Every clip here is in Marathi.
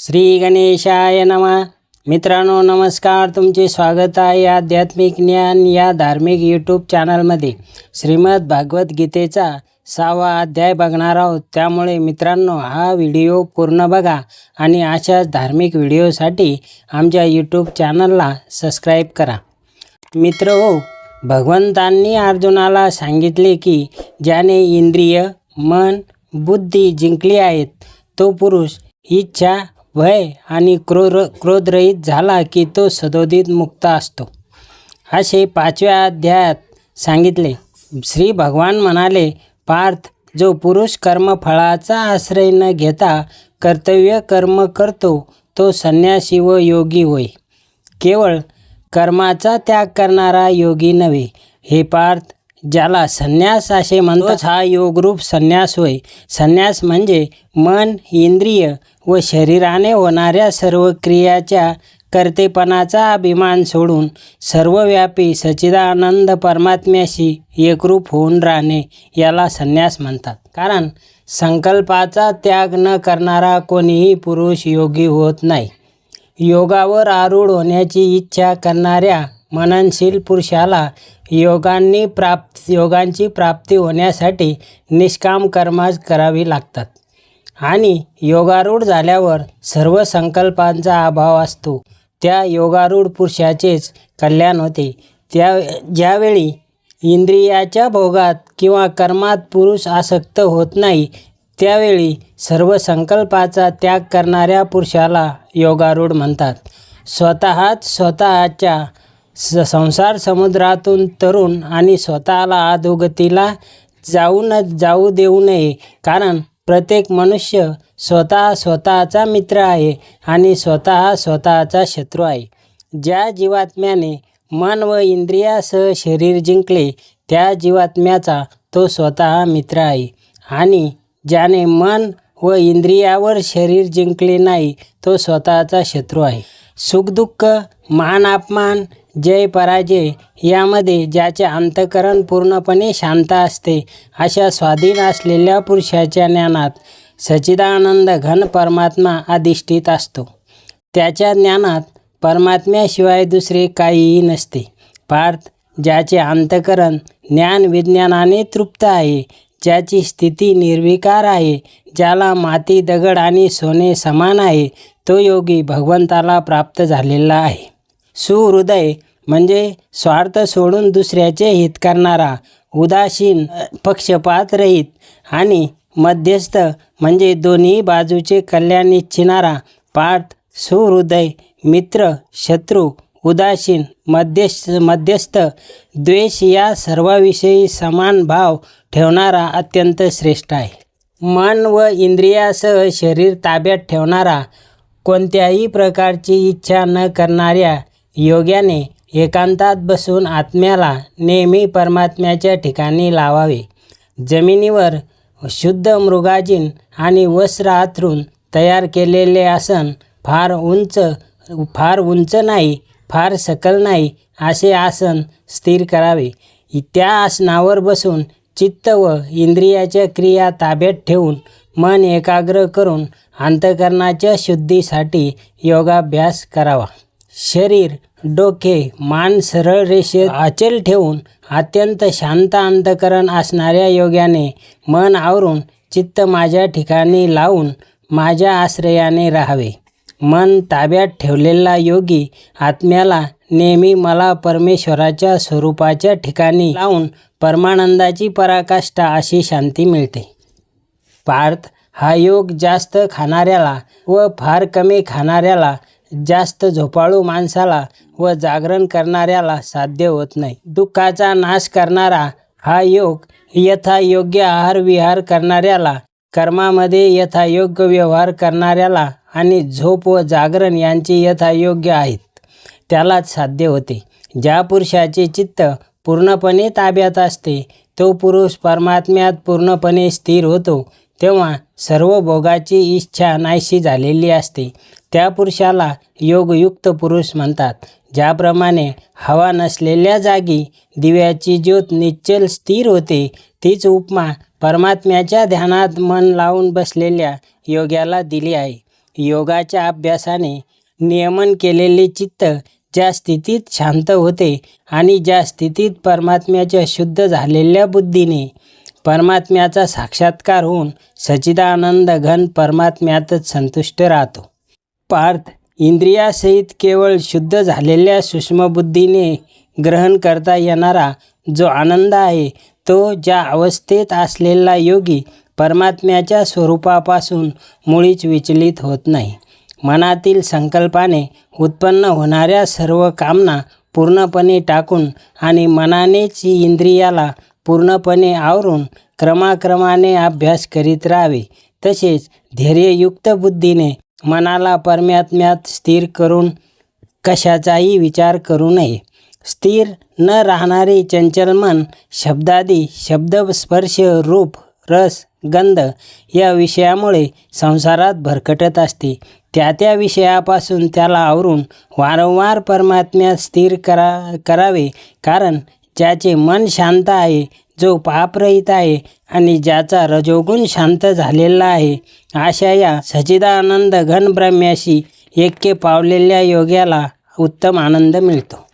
श्री गणेशाय नमः. मित्रांनो नमस्कार. तुमचे स्वागत आहे आध्यात्मिक ज्ञान या धार्मिक यूट्यूब चॅनलमध्ये श्रीमद भागवत गीतेचा सहावा अध्याय बघणार आहोत. त्यामुळे मित्रांनो हा व्हिडिओ पूर्ण बघा आणि अशाच धार्मिक व्हिडिओसाठी आमच्या यूट्यूब चॅनलला सबस्क्राईब करा. मित्र हो भगवंतांनी अर्जुनाला सांगितले की ज्याने इंद्रिय मन बुद्धी जिंकली आहेत तो पुरुष इच्छा भय आणि क्रोध क्रोधरहित झाला की तो सदोदित मुक्त असतो. असे पाचव्या अध्यायात सांगितले. श्री भगवान म्हणाले पार्थ जो पुरुष कर्मफळाचा आश्रय न घेता कर्तव्य कर्म करतो तो संन्यासी व योगी होय. केवळ कर्माचा त्याग करणारा योगी नव्हे. हे पार्थ ज्याला संन्यास असे म्हणतोच हा योगरूप संन्यास होय. संन्यास म्हणजे मन इंद्रिय व शरीराने होणाऱ्या सर्व क्रियाच्या कर्तेपणाचा अभिमान सोडून सर्वव्यापी सचिदानंद परमात्म्याशी एकरूप होऊन राहणे याला संन्यास म्हणतात. कारण संकल्पाचा त्याग न करणारा कोणीही पुरुष योगी होत नाही. योगावर आरूढ होण्याची इच्छा करणाऱ्या मननशील पुरुषाला योगांनी प्राप्त योगांची प्राप्ती होण्यासाठी निष्काम कर्माच करावी लागतात. आणि योगारूढ झाल्यावर सर्व संकल्पांचा अभाव असतो. त्या योगारूढ पुरुषाचेच कल्याण होते. त्या ज्यावेळी इंद्रियाच्या भोगात किंवा कर्मात पुरुष आसक्त होत नाही त्यावेळी सर्व संकल्पाचा त्याग करणाऱ्या पुरुषाला योगारूढ म्हणतात. स्वतःच स्वतःच्या स संसार समुद्रातून तरुण आणि स्वतःला अधोगतीला जाऊ न जाऊ देऊ नये. कारण प्रत्येक मनुष्य स्वतः स्वतःचा मित्र आहे आणि स्वतः स्वतःचा शत्रू आहे. ज्या जीवात्म्याने मन व इंद्रियासह शरीर जिंकले त्या जीवात्म्याचा तो स्वतः मित्र आहे. आणि ज्याने मन व इंद्रियावर शरीर जिंकले नाही तो स्वतःचा शत्रू आहे. सुखदुःख मान अपमान जय पराजय. यामध्ये ज्याचे अंतकरण पूर्णपणे शांत असते अशा स्वाधीन असलेल्या पुरुषाच्या ज्ञानात सच्चिदानंद घन परमात्मा अधिष्ठित असतो. त्याच्या ज्ञानात परमात्म्याशिवाय दुसरे काहीही नसते. पार्थ ज्याचे अंतकरण ज्ञान विज्ञानाने तृप्त आहे ज्याची स्थिती निर्विकार आहे ज्याला माती दगड आणि सोने समान आहे तो योगी भगवंताला प्राप्त झालेला आहे. सुहृदय म्हणजे स्वार्थ सोडून दुसऱ्याचे हित करणारा उदासीन पक्षपात रहित आणि मध्यस्थ म्हणजे दोन्ही बाजूचे कल्याण इच्छिणारा पार्थ सुहृदय मित्र शत्रू उदासीन मध्यस्थ मध्यस्थ द्वेष या सर्वाविषयी समान भाव ठेवणारा अत्यंत श्रेष्ठ आहे. मन व इंद्रियासह शरीर ताब्यात ठेवणारा कोणत्याही प्रकारची इच्छा न करणाऱ्या योग्याने एकांतात बसून आत्म्याला नेहमी परमात्म्याच्या ठिकाणी लावावे. जमिनीवर शुद्ध मृगाजीन आणि वस्त्र आथरून तयार केलेले आसन फार उंच फार उंच नाही फार सकल नाही असे आसन स्थिर करावे. त्या आसनावर बसून चित्त व इंद्रियाच्या क्रिया ताब्यात ठेवून मन एकाग्र करून अंतकरणाच्या शुद्धीसाठी योगाभ्यास करावा. शरीर डोके मान सरळ रेषेत अचल ठेवून अत्यंत शांत अंतकरण असणाऱ्या योग्याने मन आवरून चित्त माझ्या ठिकाणी लावून माझ्या आश्रयाने राहावे. मन ताब्यात ठेवलेला योगी आत्म्याला नेहमी मला परमेश्वराच्या स्वरूपाच्या ठिकाणी लावून परमानंदाची पराकाष्ठा अशी शांती मिळते. पार्थ हा योग जास्त खाणाऱ्याला व फार कमी खाणाऱ्याला जास्त झोपाळू माणसाला व जागरण करणाऱ्याला साध्य होत नाही. दुःखाचा नाश करणारा हा योग यथायोग्य आहार विहार करणाऱ्याला कर्मामध्ये यथायोग्य व्यवहार करणाऱ्याला आणि झोप व जागरण यांची यथायोग्य आहेत. त्यालाच साध्य होते. ज्या पुरुषाचे चित्त पूर्णपणे ताब्यात असते तो पुरुष परमात्म्यात पूर्णपणे स्थिर होतो तेव्हा सर्व भोगाची इच्छा नाहीशी झालेली असते. त्या पुरुषाला योगयुक्त पुरुष म्हणतात. ज्याप्रमाणे हवा नसलेल्या जागी दिव्याची ज्योत निश्चल स्थिर होते तीच उपमा परमात्म्याच्या ध्यानात मन लावून बसलेल्या योग्याला दिली आहे. योगाच्या अभ्यासाने नियमन केलेले चित्त ज्या स्थितीत शांत होते आणि ज्या स्थितीत परमात्म्याच्या शुद्ध झालेल्या बुद्धीने परमात्म्याचा साक्षात्कार होऊन सचिदानंद घन परमात्म्यातच संतुष्ट राहतो. पार्थ इंद्रियासहित केवळ शुद्ध झालेल्या सूक्ष्मबुद्धीने ग्रहण करता येणारा जो आनंद आहे तो ज्या अवस्थेत असलेला योगी परमात्म्याच्या स्वरूपापासून मुळीच विचलित होत नाही. मनातील संकल्पाने उत्पन्न होणाऱ्या सर्व कामना पूर्णपणे टाकून आणि मनानेच इंद्रियाला पूर्णपणे आवरून क्रमाक्रमाने अभ्यास करीत राहावे. तसेच धैर्ययुक्त बुद्धीने मनाला परमात्म्यात स्थिर करून कशाचाही विचार करू नये. स्थिर न राहणारे चंचल मन शब्दादी शब्द स्पर्श रूप रस गंध या विषयामुळे संसारात भरकटत असते. त्या त्या विषयापासून त्याला आवरून वारंवार परमात्म्यात स्थिर करा करावे कारण ज्याचे मन शांत आहे जो पापरहित आहे आणि ज्याचा रजोगुण शांत झालेला आहे अशा या सचिदानंद घन ब्रह्म्याशी ऐक्य पावलेल्या योग्याला उत्तम आनंद मिळतो.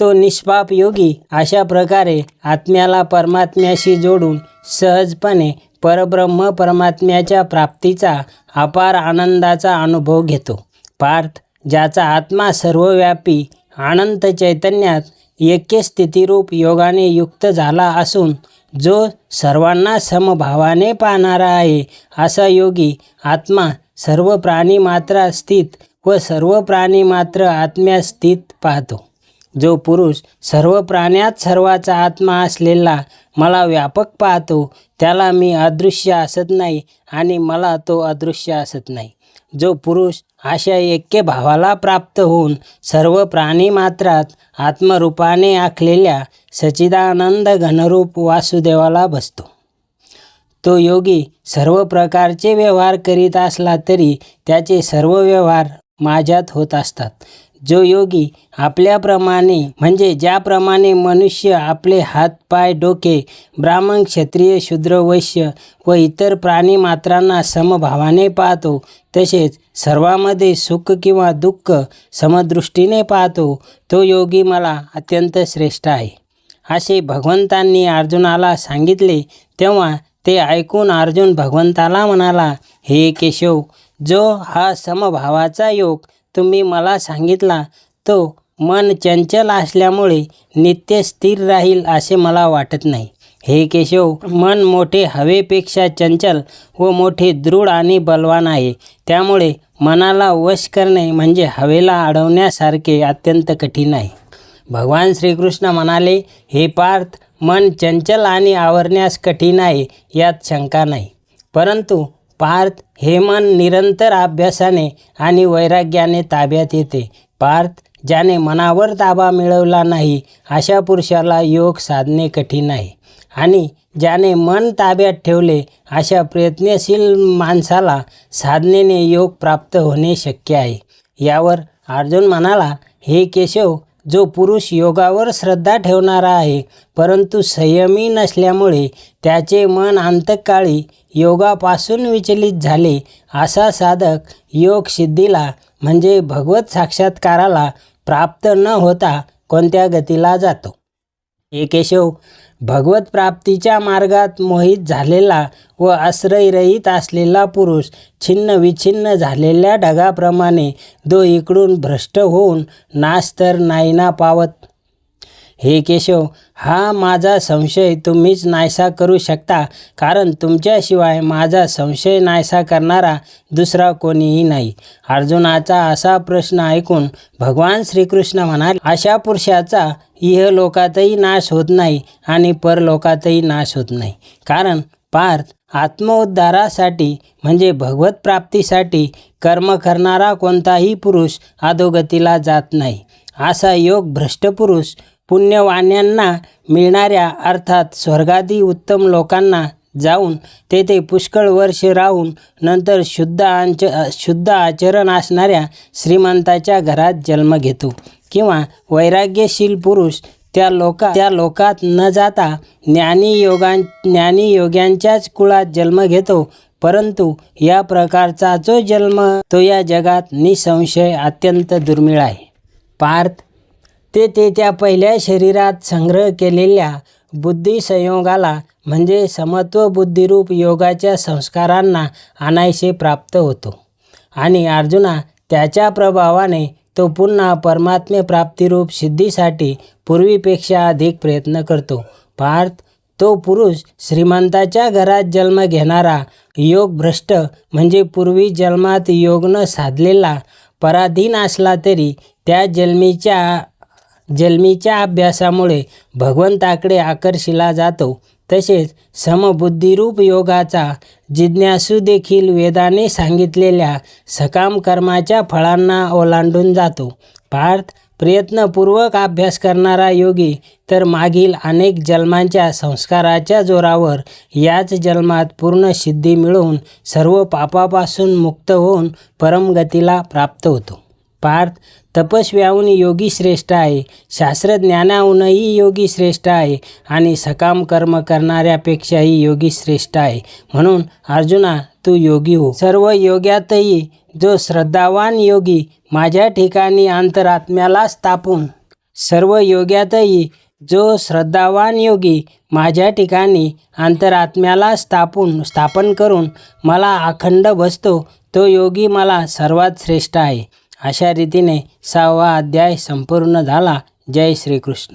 तो निष्पाप योगी अशा प्रकारे आत्म्याला परमात्म्याशी जोडून सहजपणे परब्रह्म परमात्म्याच्या प्राप्तीचा अपार आनंदाचा अनुभव घेतो. पार्थ ज्याचा आत्मा सर्वव्यापी अनंत चैतन्यात ऐक्य स्थितिरूप योगाने युक्त झाला असून जो सर्वांना समभावाने पाहणारा आहे असा योगी आत्मा सर्व प्राणी मात्र स्थित व सर्व प्राणी मात्र आत्म्यात स्थित पाहतो. जो पुरुष सर्व प्राण्यात सर्वाचा आत्मा असलेला मला व्यापक पाहतो त्याला मी अदृश्य असत नाही आणि मला तो अदृश्य असत नाही. जो पुरुष अशा ऐक्य भावाला प्राप्त होऊन सर्व प्राणी मात्रात आत्मरूपाने आखलेल्या सचिदानंद घनरूप वासुदेवाला बसतो. तो योगी सर्व प्रकारचे व्यवहार करीत असला तरी त्याचे सर्व व्यवहार माझ्यात होत असतात. जो योगी आपल्याप्रमाणे म्हणजे ज्याप्रमाणे मनुष्य आपले हात पाय डोके ब्राह्मण क्षत्रिय शूद्र वैश्य व इतर प्राणी मात्रांना समभावाने पाहतो तसेच सर्वामध्ये सुख किंवा दुःख समदृष्टीने पाहतो तो योगी मला अत्यंत श्रेष्ठ आहे. असे भगवंतांनी अर्जुनाला सांगितले तेव्हा ते ऐकून अर्जुन भगवंताला म्हणाला हे केशव जो हा समभावाचा योग तुम्ही मला सांगितला तो मन चंचल असल्यामुळे नित्य स्थिर राहील असे मला वाटत नाही. हे केशव मन मोठे हवेपेक्षा चंचल व मोठे दृढ आणि बलवान आहे. त्यामुळे मनाला वश करणे म्हणजे हवेला अडवण्यासारखे अत्यंत कठीण आहे. भगवान श्रीकृष्ण म्हणाले हे पार्थ मन चंचल आणि आवरण्यास कठीण आहे यात शंका नाही. परंतु पार्थ हे मन निरंतर अभ्यासाने आणि वैराग्याने ताब्यात येते. पार्थ ज्याने मनावर ताबा मिळवला नाही अशा पुरुषाला योग साधणे कठीण आहे. आणि ज्याने मन ताब्यात ठेवले अशा प्रयत्नशील माणसाला साधनेने योग प्राप्त होणे शक्य आहे. यावर अर्जुन म्हणाला हे केशव जो पुरुष योगावर श्रद्धा ठेवणारा आहे परंतु संयमी नसल्यामुळे त्याचे मन अंतकाळी योगापासून विचलित झाले असा साधक योग सिद्धीला म्हणजे भगवत साक्षात्काराला प्राप्त न होता कोणत्या गतीला जातो? हे केशव भगवत प्राप्तीच्या मार्गात मोहित झालेला व आश्रयरहित असलेला पुरुष छिन्न विछिन्न झालेल्या ढगाप्रमाणे दो इकडून भ्रष्ट होऊन नाश तर नाही ना पावत. हे केशव हा माझा संशय तुम्हीच नायसा करू शकता. कारण तुमच्याशिवाय माझा संशय नायसा करणारा दुसरा कोणीही नाही. अर्जुनाचा असा प्रश्न ऐकून भगवान श्रीकृष्ण म्हणाले अशा पुरुषाचा इहलोकातही नाश होत नाही आणि परलोकातही नाश होत नाही. कारण पार्थ आत्मोद्धारासाठी म्हणजे भगवत प्राप्तीसाठी कर्म करणारा कोणताही पुरुष अधोगतीला जात नाही. असा योग भ्रष्ट पुरुष पुण्यवाण्यांना मिळणाऱ्या अर्थात स्वर्गादी उत्तम लोकांना जाऊन तेथे पुष्कळ वर्ष राहून नंतर शुद्ध आंच शुद्ध आचरण असणाऱ्या श्रीमंताच्या घरात जन्म घेतो. किंवा वैराग्यशील पुरुष त्या लोका त्या लोकात न जाता ज्ञानी योगां ज्ञानी योग्यांच्याच कुळात जन्म घेतो. परंतु या प्रकारचा जो जन्म तो या जगात निसंशय अत्यंत दुर्मिळ आहे. पार्थ ते ते त्या पहिल्या शरीरात संग्रह केलेल्या बुद्धिसंयोगाला म्हणजे समत्व बुद्धिरूप योगाच्या संस्कारांना अनायसे प्राप्त होतो. आणि अर्जुना त्याच्या प्रभावाने तो पुन्हा परमात्मे प्राप्तिरूप सिद्धीसाठी पूर्वीपेक्षा अधिक प्रयत्न करतो. पार्थ तो पुरुष श्रीमंताच्या घरात जन्म घेणारा योग भ्रष्ट म्हणजे पूर्वी जन्मात योग न साधलेला पराधीन असला तरी त्या जन्मीच्या जन्मीच्या अभ्यासामुळे भगवंताकडे आकर्षिला जातो. तसेच समबुद्धिरूप योगाचा जिज्ञासू देखील वेदाने सांगितलेल्या सकाम कर्माच्या फळांना ओलांडून जातो. पार्थ प्रयत्नपूर्वक अभ्यास करणारा योगी तर मागील अनेक जन्मांच्या संस्काराच्या जोरावर याच जन्मात पूर्ण सिद्धी मिळवून सर्व पापापासून मुक्त होऊन परमगतीला प्राप्त होतो. पार्थ तपस्व्याहून योगी श्रेष्ठ आहे. शास्त्रज्ञानाहूनही योगी श्रेष्ठ आहे आणि सकाम कर्म करणाऱ्यापेक्षाही योगी श्रेष्ठ आहे. म्हणून अर्जुना तू योगी हो. सर्व योग्यातही जो श्रद्धावान योगी माझ्या ठिकाणी अंतरात्म्याला स्थापून सर्व योग्यातही जो श्रद्धावान योगी माझ्या ठिकाणी अंतरात्म्याला स्थापून स्थापन करून मला अखंड बसतो तो योगी मला सर्वात श्रेष्ठ आहे. अशा रीतीने सहावा अध्याय संपूर्ण झाला. जय श्रीकृष्ण.